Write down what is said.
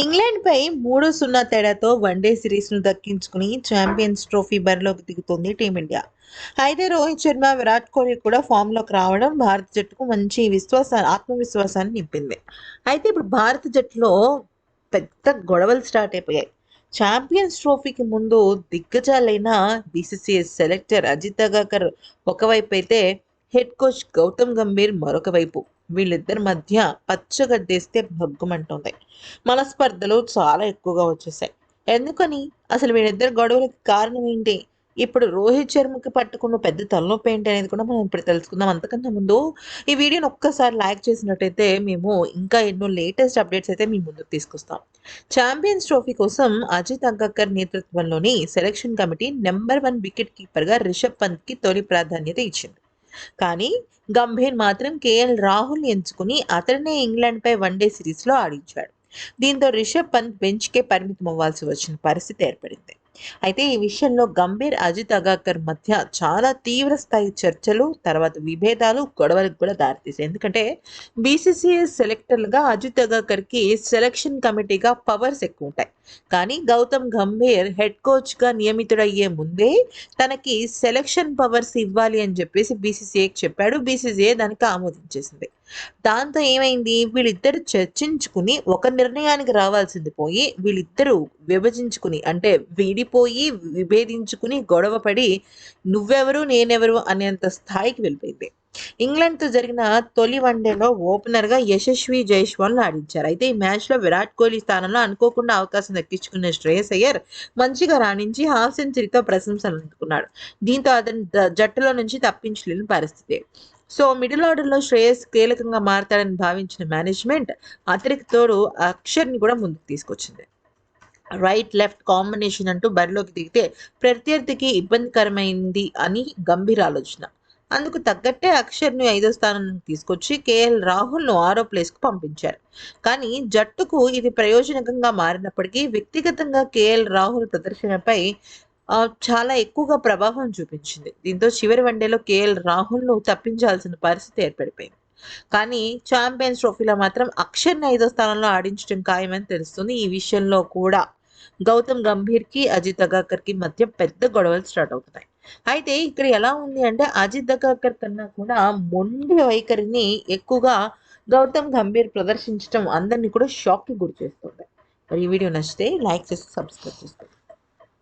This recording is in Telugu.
ఇంగ్లాండ్పై మూడు సున్నా తేడాతో వన్డే సిరీస్ను దక్కించుకుని ఛాంపియన్స్ ట్రోఫీ బరిలోకి దిగుతోంది టీమిండియా. అయితే రోహిత్ శర్మ విరాట్ కోహ్లీ కూడా ఫామ్లోకి రావడం భారత జట్టుకు మంచి విశ్వాస ఆత్మవిశ్వాసాన్ని నింపింది. అయితే ఇప్పుడు భారత జట్టులో పెద్ద గొడవలు స్టార్ట్ అయిపోయాయి. ఛాంపియన్స్ ట్రోఫీకి ముందు దిగ్గజాలైన బీసీసీఐ సెలెక్టర్ అజిత్ అగాకర్ ఒకవైపు అయితే హెడ్ కోచ్ గౌతమ్ గంభీర్ మరొక వైపు. వీళ్ళిద్దరి మధ్య పచ్చగడ్డేస్తే భగ్గుమంటుంది. మనస్పర్ధలు చాలా ఎక్కువగా వచ్చేసాయి ఎందుకని? అసలు వీళ్ళిద్దరు గొడవలకి కారణం ఏంటి? ఇప్పుడు రోహిత్ శర్మకి పట్టుకున్న పెద్ద తలనొప్పి ఏంటి అనేది కూడా మనం ఇప్పుడు తెలుసుకుందాం. అంతకన్నా ముందు ఈ వీడియోని ఒక్కసారి లైక్ చేసినట్టయితే మేము ఇంకా ఎన్నో లేటెస్ట్ అప్డేట్స్ అయితే మీ ముందుకు తీసుకొస్తాం. ఛాంపియన్స్ ట్రోఫీ కోసం అజిత్ అంగక్కర్ నేతృత్వంలోని selection committee number one wicket కీపర్గా Rishabh పంత్కి తొలి ప్రాధాన్యత ఇచ్చింది. కానీ గంభీర్ మాత్రం కేఎల్ రాహుల్ ఎంచుకుని అతడినే ఇంగ్లాండ్పై వన్డే సిరీస్లో ఆడించాడు. దీంతో రిషబ్ పంత్ బెంచ్కే పరిమితం అవ్వాల్సి వచ్చిన పరిస్థితి ఏర్పడింది. అయితే ఈ విషయంలో గంభీర్ అజిత్ అగాకర్ మధ్య చాలా తీవ్ర స్థాయి చర్చలు తర్వాత విభేదాలు గొడవలకు కూడా దారితీసాయి ఎందుకంటే బీసీసీఐ సెలెక్టర్లుగా అజిత్ అగాకర్కి సెలక్షన్ కమిటీగా పవర్స్ ఎక్కువ ఉంటాయి కానీ గౌతమ్ గంభీర్ హెడ్ కోచ్గా నియమితుడయ్యే ముందే తనకి సెలక్షన్ పవర్స్ ఇవ్వాలి అని చెప్పేసి బీసీసీఐకి చెప్పాడు. బీసీసీఐ దానికి ఆమోదించేసింది. దాంతో ఏమైంది? వీళ్ళిద్దరు చర్చించుకుని ఒక నిర్ణయానికి రావాల్సింది పోయి వీళ్ళిద్దరూ విభజించుకుని అంటే విడిపోయి విభేదించుకుని గొడవపడి నువ్వెవరు? నేనెవరు? అనేంత స్థాయికి వెళ్ళిపోయింది. ఇంగ్లాండ్తో జరిగిన తొలి వన్డేలో ఓపెనర్గా యశస్వి జైస్వాల్ ఆడించారు. అయితే ఈ మ్యాచ్లో విరాట్ కోహ్లీ స్థానంలో అనుకోకుండా అవకాశం దక్కించుకున్న శ్రేయస్ అయ్యర్ మంచిగా రాణించి హాఫ్ సెంచరీతో ప్రశంసలు అందుకున్నాడు. దీంతో అతని జట్టులో నుంచి తప్పించలేని పరిస్థితి. సో మిడిల్ ఆర్డర్లో శ్రేయస్ కీలకంగా మారతాడని భావించిన మేనేజ్మెంట్ అతనికి తోడు అక్షర్ని కూడా ముందుకు తీసుకొచ్చింది. రైట్ లెఫ్ట్ కాంబినేషన్ అంటూ బరిలోకి దిగితే ప్రత్యర్థికి ఇబ్బందికరమైంది అని గంభీర ఆలోచన. అందుకు తగ్గట్టే అక్షర్ను ఐదో స్థానానికి తీసుకొచ్చి కేఎల్ రాహుల్ను ఆరో ప్లేస్కు పంపించారు. కానీ జట్టుకు ఇది ప్రయోజనకంగా మారినప్పటికీ వ్యక్తిగతంగా కేఎల్ రాహుల్ ప్రదర్శనపై చాలా ఎక్కువగా ప్రభావం చూపించింది. దీంతో చివరి వన్డేలో కేఎల్ రాహుల్ను తప్పించాల్సిన పరిస్థితి ఏర్పడిపోయింది. కానీ ఛాంపియన్స్ ట్రోఫీలో మాత్రం అక్షర్ని ఐదో స్థానంలో ఆడించడం ఖాయమని తెలుస్తుంది. ఈ విషయంలో కూడా గౌతమ్ గంభీర్కి అజిత్ అగాకర్కి మధ్య పెద్ద గొడవలు స్టార్ట్ అవుతున్నాయి. అయితే ఇక్కడ ఎలా ఉంది అంటే అజిత్ అగాకర్ కన్నా కూడా మొండి వైఖరిని ఎక్కువగా గౌతమ్ గంభీర్ ప్రదర్శించడం అందరినీ కూడా షాక్కి గురి చేస్తుంది మరి ఈ వీడియో నచ్చితే లైక్ చేసి సబ్స్క్రైబ్ చేసుకోండి.